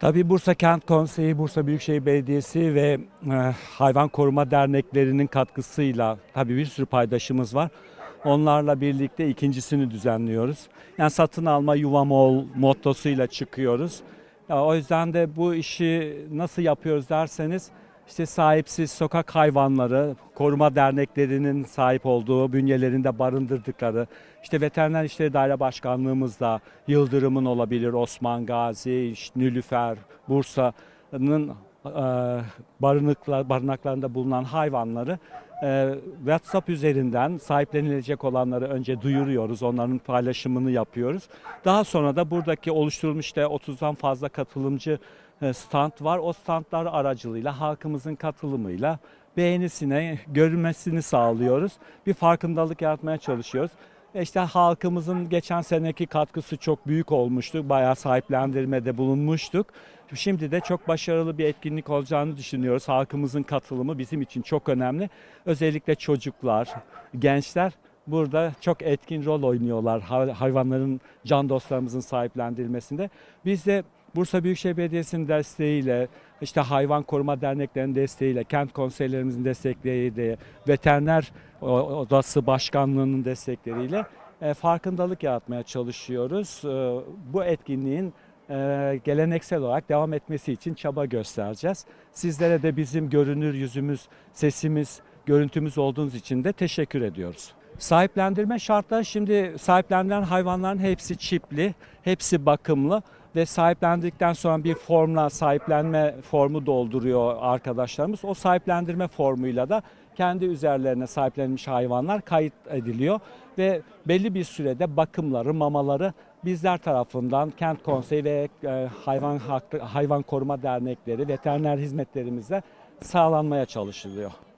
Tabii Bursa Kent Konseyi, Bursa Büyükşehir Belediyesi ve e, hayvan koruma derneklerinin katkısıyla tabii bir sürü paydaşımız var. Onlarla birlikte ikincisini düzenliyoruz. Yani satın alma yuvam ol mottosuyla çıkıyoruz. Ya, o yüzden de bu işi nasıl yapıyoruz derseniz işte sahipsiz sokak hayvanları koruma derneklerinin sahip olduğu bünyelerinde barındırdıkları işte veteriner işleri daire başkanlığımızda Yıldırım'ın olabilir Osman Gazi, Nülüfer, Bursa'nın e, barınıklar, barınaklarında bulunan hayvanları e, WhatsApp üzerinden sahiplenilecek olanları önce duyuruyoruz. Onların paylaşımını yapıyoruz. Daha sonra da buradaki oluşturulmuş işte 30'dan fazla katılımcı stand var. O standlar aracılığıyla halkımızın katılımıyla beğenisine, görülmesini sağlıyoruz. Bir farkındalık yaratmaya çalışıyoruz. E İşte halkımızın geçen seneki katkısı çok büyük olmuştu. Bayağı sahiplendirmede bulunmuştuk. Şimdi de çok başarılı bir etkinlik olacağını düşünüyoruz. Halkımızın katılımı bizim için çok önemli. Özellikle çocuklar, gençler burada çok etkin rol oynuyorlar hay- hayvanların, can dostlarımızın sahiplendirilmesinde. Biz de Bursa Büyükşehir Belediyesi'nin desteğiyle, işte hayvan koruma derneklerinin desteğiyle, kent konseylerimizin destekleriyle, veteriner odası başkanlığının destekleriyle e, farkındalık yaratmaya çalışıyoruz. E, bu etkinliğin e, geleneksel olarak devam etmesi için çaba göstereceğiz. Sizlere de bizim görünür yüzümüz, sesimiz, görüntümüz olduğunuz için de teşekkür ediyoruz. Sahiplendirme şartları şimdi sahiplenilen hayvanların hepsi çipli, hepsi bakımlı ve sahiplendikten sonra bir formla sahiplenme formu dolduruyor arkadaşlarımız. O sahiplendirme formuyla da kendi üzerlerine sahiplenmiş hayvanlar kayıt ediliyor ve belli bir sürede bakımları, mamaları bizler tarafından kent konseyi ve e, hayvan hayvan koruma dernekleri, veteriner hizmetlerimizle sağlanmaya çalışılıyor.